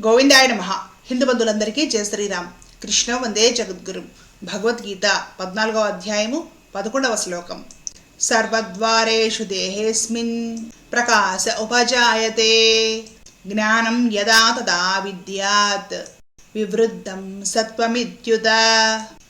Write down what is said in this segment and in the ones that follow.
గోవిందాయ నమ. హిందూ బంధువులందరికీ జయ శ్రీరామ్. కృష్ణ వందే జగద్గురు. భగవద్గీత పద్నాలుగవ అధ్యాయము పదకొండవ శ్లోకం. సర్వద్వారేషు దేహేస్మిన్ ప్రకాశ ఉపజాయతే. జ్ఞానం యదా తదా విద్యాత్. వివృద్ధం సత్వమిత్యుత.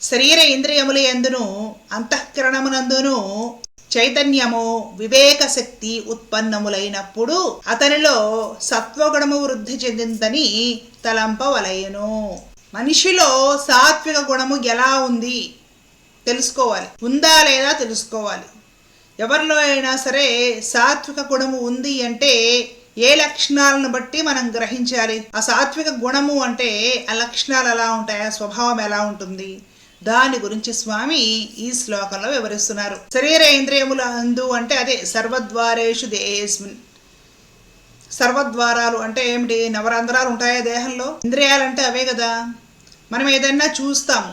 శరీర ఇంద్రియముల ఎందును అంతఃకరణమునందును చైతన్యము వివేక శక్తి ఉత్పన్నములైనప్పుడు అతనిలో సత్వగుణము వృద్ధి చెందిందని తలంపవలయను మనిషిలో సాత్విక గుణము ఎలా ఉంది తెలుసుకోవాలి. ఉందా లేదా తెలుసుకోవాలి. ఎవరిలో అయినా సరే సాత్విక గుణము ఉంది అంటే ఏ లక్షణాలను బట్టి మనం గ్రహించాలి? ఆ సాత్విక గుణము అంటే ఆ లక్షణాలు ఎలా ఉంటాయి? ఆ స్వభావం ఎలా ఉంటుంది? దాని గురించి స్వామి ఈ శ్లోకంలో వివరిస్తున్నారు. శరీర ఇంద్రియముల అందు అంటే అదే సర్వద్వారేషు దేహేస్మిన్. సర్వద్వారాలు అంటే ఏమిటి? నవరంధ్రాలు ఉంటాయా దేహంలో? ఇంద్రియాలు అంటే అవే కదా. మనం ఏదైనా చూస్తాము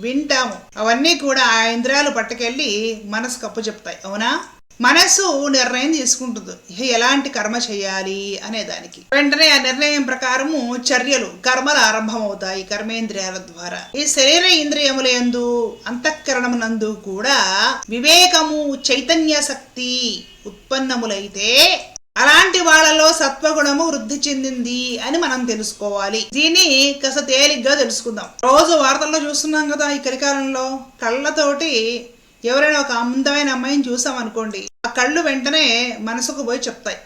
వింటాము అవన్నీ కూడా ఆ ఇంద్రియాలు పట్టుకెళ్ళి మనసుకు అప్పు చెప్తాయి అవునా? మనసు నిర్ణయం తీసుకుంటుంది. ఎలాంటి కర్మ చేయాలి అనే దానికి వెంటనే ఆ నిర్ణయం ప్రకారము చర్యలు కర్మలు ఆరంభమవుతాయి కర్మేంద్రియాల ద్వారా. ఈ శరీర ఇంద్రియములందు అంతఃకరణమునందు కూడా వివేకము చైతన్య శక్తి ఉత్పన్నములైతే అలాంటి వాళ్ళలో సత్వగుణము వృద్ధి చెందింది అని మనం తెలుసుకోవాలి. దీన్ని కాస్త తేలిగ్గా తెలుసుకుందాం. రోజు వార్తల్లో చూస్తున్నాం కదా ఈ కలికాలంలో. కళ్ళతోటి ఎవరైనా ఒక అందమైన అమ్మాయిని చూసామనుకోండి ఆ కళ్ళు వెంటనే మనసుకు పోయి చెప్తాయి.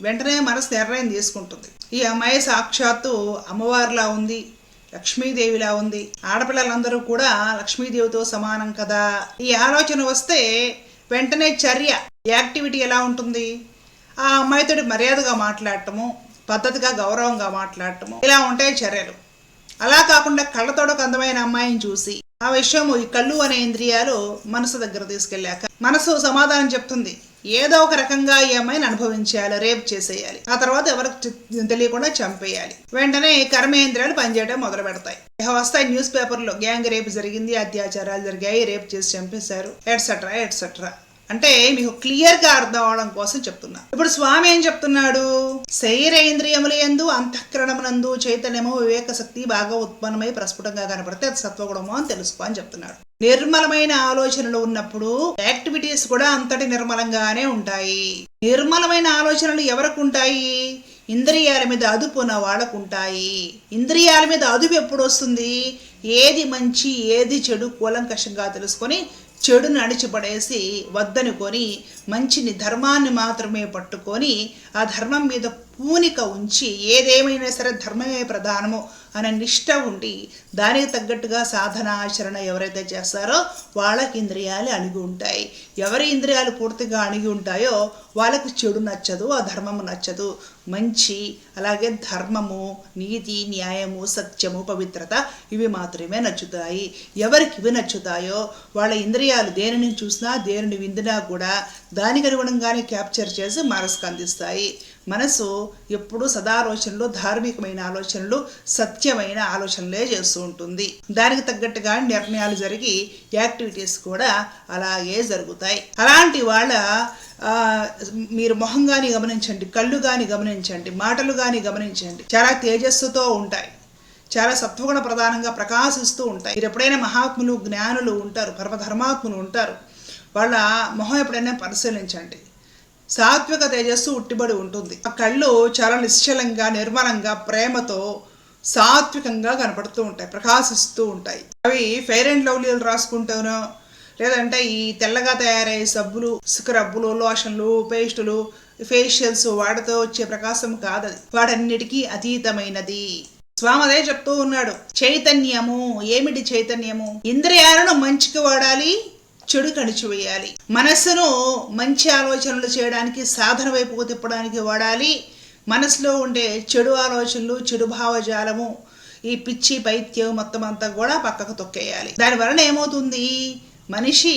వెంటనే మనసు నిర్ణయం తీసుకుంటుంది. ఈ అమ్మాయి సాక్షాత్తు అమ్మవారిలా ఉంది లక్ష్మీదేవిలా ఉంది. ఆడపిల్లలందరూ కూడా లక్ష్మీదేవితో సమానం కదా? ఈ ఆలోచన వస్తే వెంటనే చర్య యాక్టివిటీ ఎలా ఉంటుంది? ఆ అమ్మాయితో మర్యాదగా మాట్లాడటము పద్ధతిగా గౌరవంగా మాట్లాడటము ఇలా ఉంటాయి చర్యలు. అలా కాకుండా కళ్ళతోడు ఒక అందమైన అమ్మాయిని చూసి ఆ విషయము ఈ కళ్ళు అనే ఇంద్రియాలు మనసు దగ్గర తీసుకెళ్ళాక మనసు సమాధానం చెప్తుంది. ఏదో ఒక రకంగా ఈ అమ్మాయిని అనుభవించేయాలి రేప్ చేసేయాలి. ఆ తర్వాత ఎవరికి తెలియకుండా చంపేయాలి. వెంటనే కర్మేంద్రియాలు పనిచేయడం మొదలు పెడతాయి. వస్తాయి న్యూస్ పేపర్లో గ్యాంగ్ రేప్ జరిగింది అత్యాచారాలు జరిగాయి రేప్ చేసి చంపేశారు ఎట్సెట్రా ఎట్సెట్రా అంటే మీకు క్లియర్గా అర్థం అవడం కోసం చెప్తున్నా. ఇప్పుడు స్వామి ఏం చెప్తున్నాడు? శరీర ఇంద్రియముల యందు అంతఃకరణమునందు చైతన్యము వివేక శక్తి బాగా ఉత్పన్నమై ప్రస్ఫుటంగా కనపడితే అది సత్వగుణము అని తెలుసుకో అని చెప్తున్నాడు. నిర్మలమైన ఆలోచనలు ఉన్నప్పుడు యాక్టివిటీస్ కూడా అంతటి నిర్మలంగానే ఉంటాయి. నిర్మలమైన ఆలోచనలు ఎవరికి ఉంటాయి? ఇంద్రియాల మీద అదుపు ఉన్న వాళ్ళకు ఉంటాయి. ఇంద్రియాల మీద అదుపు ఎప్పుడు వస్తుంది? ఏది మంచి ఏది చెడు కూలంకషంగా తెలుసుకొని చెడును అణిచిపడేసి వద్దనుకొని మంచిని ధర్మాన్ని మాత్రమే పట్టుకొని ఆ ధర్మం మీద పూనిక ఉంచి ఏదేమైనా సరే ధర్మమే ప్రధానము. అనే నిష్ట ఉండి దానికి తగ్గట్టుగా సాధన ఆచరణ ఎవరైతే చేస్తారో వాళ్ళకి ఇంద్రియాలు అణిగి ఉంటాయి. ఎవరి ఇంద్రియాలు పూర్తిగా అణిగి ఉంటాయో వాళ్ళకి చెడు నచ్చదు ఆ ధర్మము నచ్చదు. మంచి అలాగే ధర్మము నీతి న్యాయము సత్యము పవిత్రత ఇవి మాత్రమే నచ్చుతాయి. ఎవరికి ఇవి నచ్చుతాయో వాళ్ళ ఇంద్రియాలు దేనిని చూసినా దేనిని విందినా కూడా దానికి అనుగుణంగానే క్యాప్చర్ చేసి మనసుకు అందిస్తాయి. మనసు ఎప్పుడూ సదాలోచనలు ధార్మికమైన ఆలోచనలు సత్యమైన ఆలోచనలే చేస్తూ ఉంటుంది. దానికి తగ్గట్టుగా నిర్ణయాలు జరిగి యాక్టివిటీస్ కూడా అలాగే జరుగుతాయి. అలాంటి వాళ్ళ మీరు మొహం కానీ గమనించండి కళ్ళు కానీ గమనించండి మాటలు కానీ గమనించండి. చాలా తేజస్సుతో ఉంటాయి. చాలా సత్వగుణ ప్రధానంగా ప్రకాశిస్తూ ఉంటాయి. మీరు ఎప్పుడైనా మహాత్ములు జ్ఞానులు ఉంటారు పరమధర్మాత్ములు ఉంటారు. వాళ్ళ మొహం ఎప్పుడైనా పరిశీలించండి. సాత్విక తేజస్సు ఉట్టిబడి ఉంటుంది. ఆ కళ్ళు చాలా నిశ్చలంగా నిర్మలంగా ప్రేమతో సాత్వికంగా కనపడుతూ ఉంటాయి ప్రకాశిస్తూ ఉంటాయి. అవి ఫెయిర్ అండ్ లవ్లీలు రాసుకుంటానో లేదంటే ఈ తెల్లగా తయారయ్యే సబ్బులు స్క్రబ్బులు లోషన్లు పేస్టులు ఫేషియల్స్ వాటితో వచ్చే ప్రకాశం కాదది. వాటన్నిటికీ అతీతమైనది. స్వామదే చెప్తూ ఉన్నాడు. చైతన్యము. ఏమిటి చైతన్యము? ఇంద్రియాలను మంచికి వాడాలి చెడు కణిచివేయాలి మనస్సును మంచి ఆలోచనలు చేయడానికి సాధన వైపుకు తిప్పడానికి వాడాలి. మనసులో ఉండే చెడు ఆలోచనలు చెడు భావజాలము ఈ పిచ్చి పైత్యం మొత్తం అంతా కూడా పక్కకు తొక్కేయాలి. దాని వలన ఏమవుతుంది? మనిషి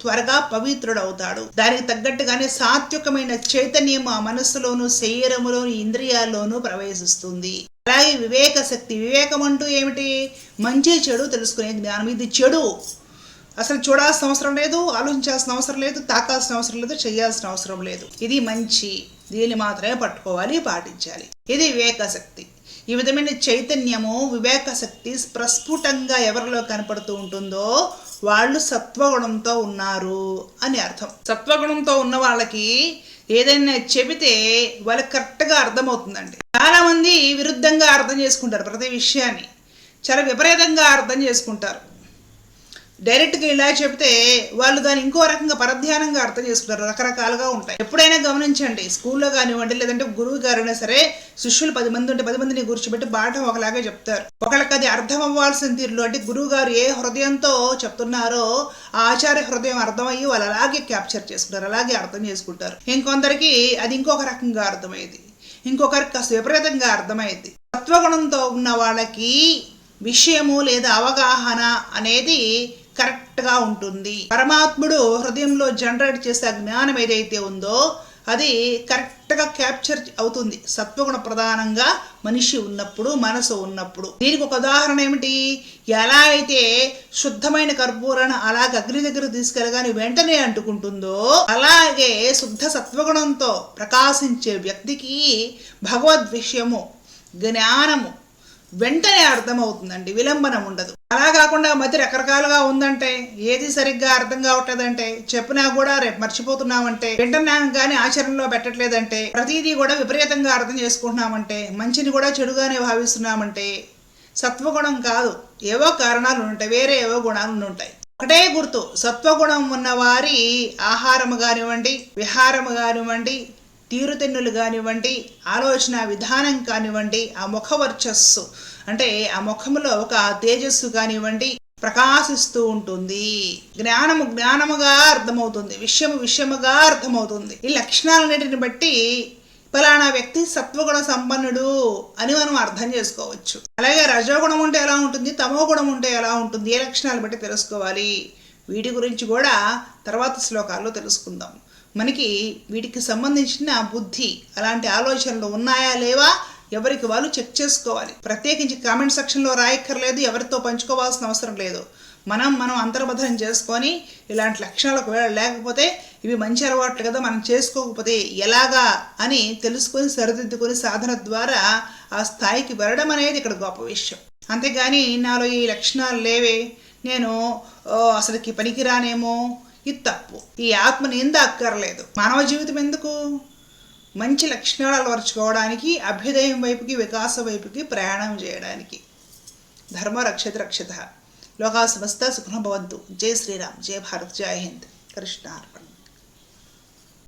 త్వరగా పవిత్రుడవుతాడు. దానికి తగ్గట్టుగానే సాత్వికమైన చైతన్యం ఆ మనస్సులోను శరీరములోను ఇంద్రియాల్లోనూ ప్రవేశిస్తుంది. అలాగే వివేక శక్తి వివేకం అంటూ ఏమిటి? మంచి చెడు తెలుసుకునే జ్ఞానం. ఇది చెడు. అసలు చూడాల్సిన అవసరం లేదు ఆలోచించాల్సిన అవసరం లేదు తాకాల్సిన అవసరం లేదు చేయాల్సిన అవసరం లేదు. ఇది మంచి దీన్ని మాత్రమే పట్టుకోవాలి పాటించాలి. ఇది వివేకశక్తి. ఈ విధమైన చైతన్యము వివేకశక్తి ప్రస్ఫుటంగా ఎవరిలో కనపడుతూ ఉంటుందో వాళ్ళు సత్వగుణంతో ఉన్నారు అని అర్థం. సత్వగుణంతో ఉన్న వాళ్ళకి ఏదైనా చెబితే వాళ్ళకి కరెక్ట్గా అర్థమవుతుందండి. చాలామంది విరుద్ధంగా అర్థం చేసుకుంటారు ప్రతి విషయాన్ని. చాలా విపరీతంగా అర్థం చేసుకుంటారు. డైరెక్ట్గా ఇలా చెప్తే వాళ్ళు దాన్ని ఇంకో రకంగా పరధ్యానంగా అర్థం చేసుకుంటారు రకరకాలుగా ఉంటాయి. ఎప్పుడైనా గమనించండి స్కూల్లో కానివ్వండి లేదంటే గురువు గారైనా సరే శిష్యులు పది మంది ఉంటే పది మందిని కూర్చోబెట్టి పాఠం ఒకలాగే చెప్తారు. ఒకళ్ళకి అది అర్థం అవ్వాల్సిన తీరులో అంటే గురువు గారు ఏ హృదయంతో చెప్తున్నారో ఆ ఆచార్య హృదయం అర్థమయ్యి వాళ్ళు అలాగే క్యాప్చర్ చేసుకుంటారు అలాగే అర్థం చేసుకుంటారు. ఇంకొందరికి అది ఇంకొక రకంగా అర్థమయ్యేది. ఇంకొకరికి కాస్త విపరీతంగా అర్థమైంది తత్వగుణంతో ఉన్న వాళ్ళకి విషయము లేదా అవగాహన అనేది కరెక్ట్గా ఉంటుంది. పరమాత్ముడు హృదయంలో జనరేట్ చేసే జ్ఞానం ఏదైతే ఉందో అది కరెక్ట్గా క్యాప్చర్ అవుతుంది. సత్వగుణ ప్రధానంగా మనిషి ఉన్నప్పుడు మనసు ఉన్నప్పుడు. దీనికి ఒక ఉదాహరణ ఏమిటి? ఎలా అయితే శుద్ధమైన కర్పూరాన్ని అలాగ అగ్ని దగ్గర తీసుకెళ్ళగానే వెంటనే అంటుకుంటుందో అలాగే శుద్ధ సత్వగుణంతో ప్రకాశించే వ్యక్తికి భగవద్ విషయము జ్ఞానము వెంటనే అర్థమవుతుందండి. విలంబనం ఉండదు. అలా కాకుండా మధ్య రకరకాలుగా ఉందంటే ఏది సరిగ్గా అర్థం కావట్లేదంటే చెప్పినా కూడా రేపు మర్చిపోతున్నామంటే వింటున్నాం కానీ ఆచరణలో పెట్టట్లేదంటే ప్రతిదీ కూడా విపరీతంగా అర్థం చేసుకుంటున్నామంటే మంచిని కూడా చెడుగానే భావిస్తున్నామంటే సత్వగుణం కాదు. ఏవో కారణాలు ఉంటాయి వేరే ఏవో గుణాలు ఉంటాయి. ఒకటే గుర్తు సత్వగుణం ఉన్నవారి ఆహారము కానివ్వండి విహారము కానివ్వండి తీరుతెన్నులు కానివ్వండి ఆలోచన విధానం కానివ్వండి ఆ ముఖ వర్చస్సు అంటే ఆ ముఖములో ఒక తేజస్సు కానివ్వండి ప్రకాశిస్తూ ఉంటుంది. జ్ఞానము జ్ఞానముగా అర్థమవుతుంది. విషయము విషయముగా అర్థమవుతుంది. ఈ లక్షణాలన్నిటిని బట్టి ఫలానా వ్యక్తి సత్వగుణ సంపన్నుడు అని మనం అర్థం చేసుకోవచ్చు. అలాగే రజోగుణం ఉంటే ఎలా ఉంటుంది? తమో గుణం ఉంటే ఎలా ఉంటుంది? ఏ లక్షణాలు బట్టి తెలుసుకోవాలి? వీటి గురించి కూడా తర్వాత శ్లోకాల్లో తెలుసుకుందాం. మనకి వీటికి సంబంధించిన బుద్ధి అలాంటి ఆలోచనలు ఉన్నాయా లేవా ఎవరికి వాళ్ళు చెక్ చేసుకోవాలి. ప్రత్యేకించి కామెంట్ సెక్షన్లో రాయక్కర్లేదు ఎవరితో పంచుకోవాల్సిన అవసరం లేదు. మనం మనం అంతర్బద్ధం చేసుకొని ఇలాంటి లక్షణాలకు లేకపోతే ఇవి మంచి అలవాట్లు కదా మనం చేసుకోకపోతే ఎలాగా అని తెలుసుకొని సరిదిద్దుకొని సాధన ద్వారా ఆ స్థాయికి వెళ్ళడం అనేది ఇక్కడ గొప్ప విషయం. అంతేగాని నాలో ఈ లక్షణాలు లేవే నేను అసలుకి పనికిరానేమో ఇది తప్పు. ఈ ఆత్మ నింద అక్కర్లేదు? మానవ జీవితం ఎందుకు? మంచి లక్షణాలు అలవరుచుకోవడానికి అభ్యుదయం వైపుకి వికాసం వైపుకి ప్రయాణం చేయడానికి. ధర్మ రక్షత రక్షత. లోకా సమస్త సుఖభవంతు జై శ్రీరామ్. జై భారత్. జై హింద్. కృష్ణార్పణ.